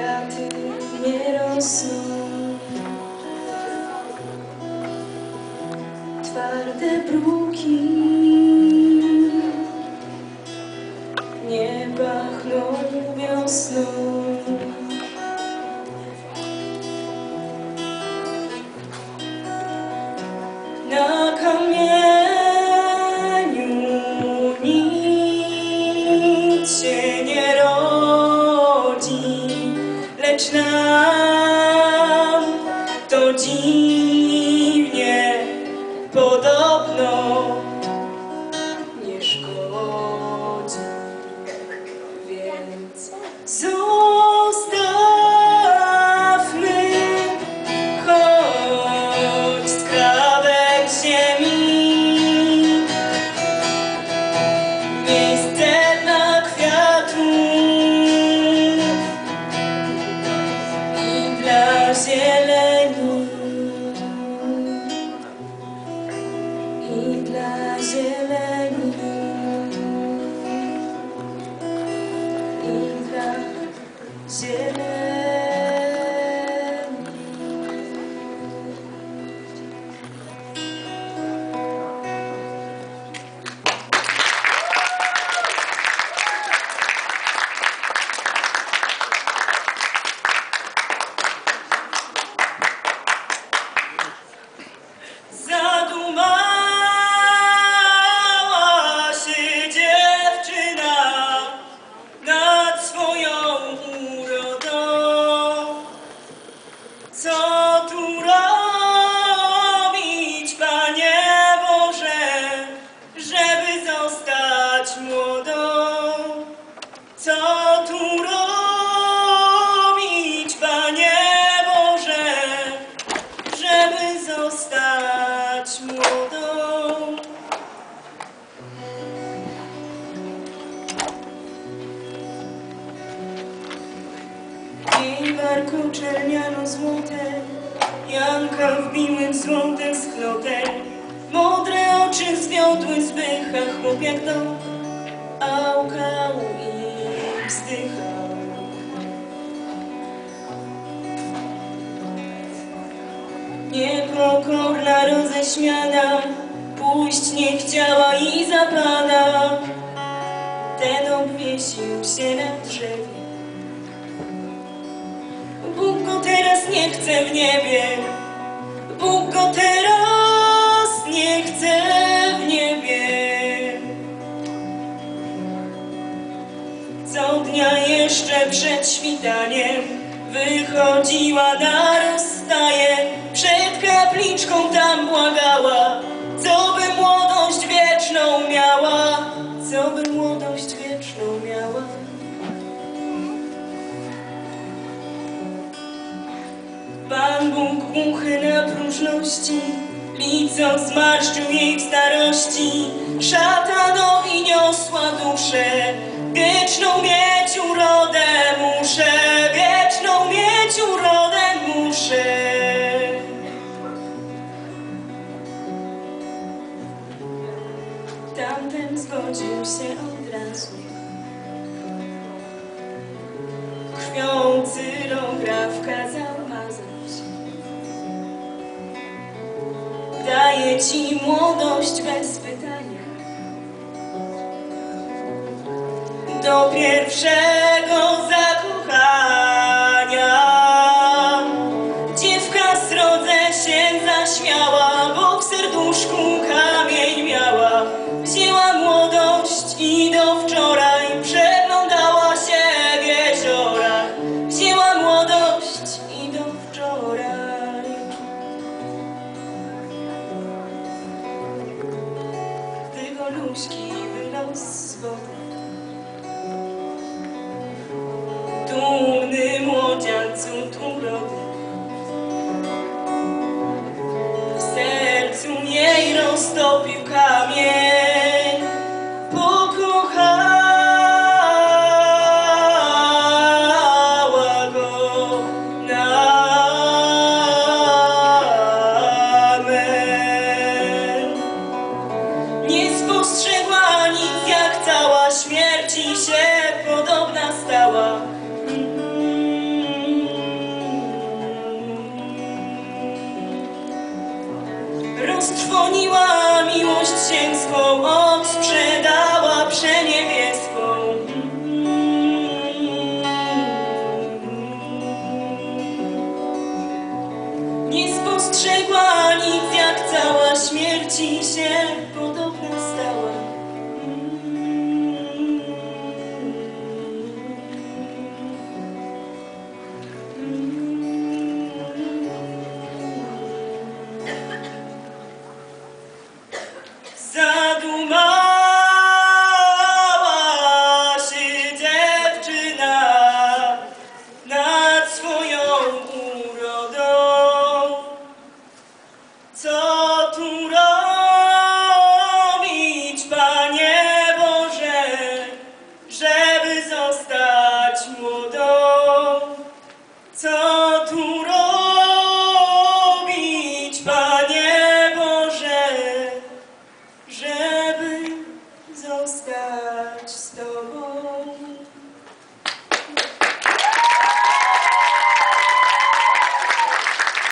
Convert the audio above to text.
kwiaty nie rosną. Twarde bruki nie pachną wiosną. Dziwnie podobno Yeah. Co tu robić, Panie Boże, żeby zostać młodą? Jej barku czerniano złote, Janka w złote sklote. Modre oczy zwiodły zbycha, chłop jak dom, a łkał wzdychał. Niepokorna, roześmiana, pójść nie chciała i za pana. Ten obwiesił się na drzewie. Bóg go teraz nie chce w niebie. Bóg go teraz nie chce Co dnia jeszcze przed świtaniem. Wychodziła na rozstaje. Przed kapliczką tam błagała, co by młodość wieczną miała, co by młodość wieczną miała. Pan Bóg głuchy na próżności, lico zmarszczył jej w starości, szatanowi niosła duszę, wieczną mieć urodę muszę, wieczną mieć urodę muszę. Tamten zgodził się od razu. Krwią cyrograf kazał mazać. Daję ci młodość bez Do pierwszego zakochania. Dziewka srodze się zaśmiała, bo w serduszku kamień miała. Wzięła młodość i do wczoraj przeglądała się w jeziorach. Wzięła młodość i do wczoraj. Gdy goluszki wylał z wody. Roztopił kamień. Pokochała go na. Nie spostrzegła nic, jak cała śmierci się podobna stała. Odtrwoniła miłość ziemską, odsprzedała przeniebieską. Nie spostrzegła nic, jak cała śmierci się